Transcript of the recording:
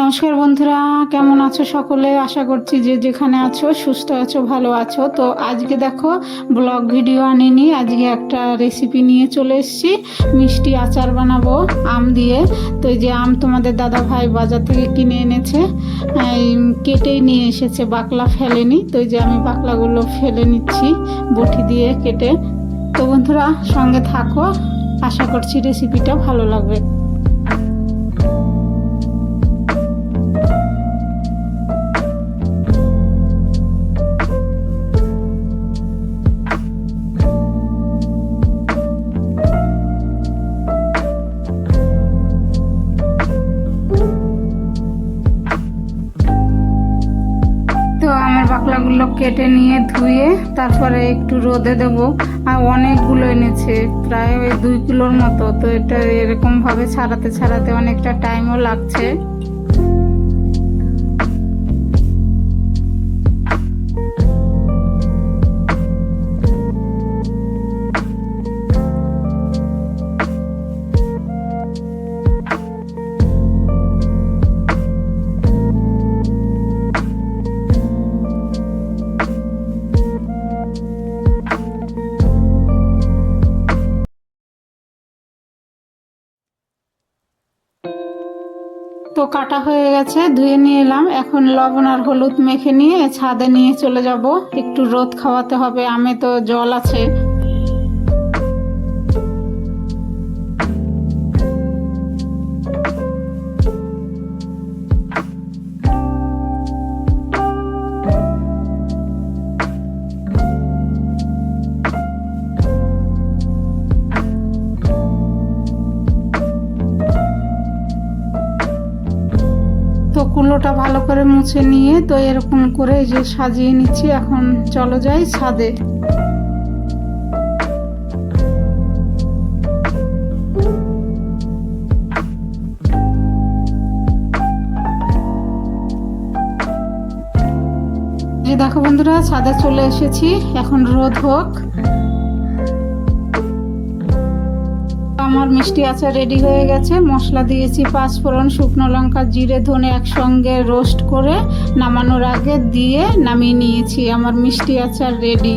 নমস্কার বন্ধুরা, কেমন আছো সকলে? আশা করছি যে যেখানে আছো, সুস্থ আছো, ভালো আছো। তো আজকে দেখো, ব্লগ ভিডিও আনিনি, আজকে একটা রেসিপি নিয়ে চলে এসেছি। মিষ্টি আচার বানাবো, আম দিয়ে। তো যে আম তোমাদের দাদা ভাই বাজার থেকে কিনে এনেছে কেটেই নিয়ে এসেছে, বাকলা ফেলেনি। তো যে আমি বাকলাগুলো ফেলে নিচ্ছি, বটি দিয়ে কেটে। তো বন্ধুরা, সঙ্গে থাকো, আশা করছি রেসিপিটা ভালো লাগবে। বাকলাগুলো কেটে নিয়ে ধুয়ে তারপরে একটু রোদে দেব। আর অনেকগুলো এনেছে, প্রায় ওই দুই কিলোর মতো। তো এটা এরকম ভাবে ছাড়াতে ছাড়াতে অনেকটা টাইমও লাগছে। তো কাটা হয়ে গেছে, ধুয়ে নিয়ে এলাম। এখন লবণ আর হলুদ মেখে নিয়ে ছাদে নিয়ে চলে যাব। একটু রোদ খাওয়াতে হবে, আমে তো জল আছে। কুলোটা ভালো করে মুছে নিয়ে তো এরকম করে যে সাজিয়ে নিচ্ছি। এখন চলো যাই ছাদে। দেখো বন্ধুরা, ছাদে চলে এসেছি। এখন রোদ হোক। আমার মিষ্টি আচার রেডি হয়ে গেছে। মশলা দিয়েছি পাঁচফোড়ন শুকনো লঙ্কা, জিরে, ধনে একসঙ্গে রোস্ট করে নামানোর আগে দিয়ে নামিয়ে নিয়েছি। আমার মিষ্টি আচার রেডি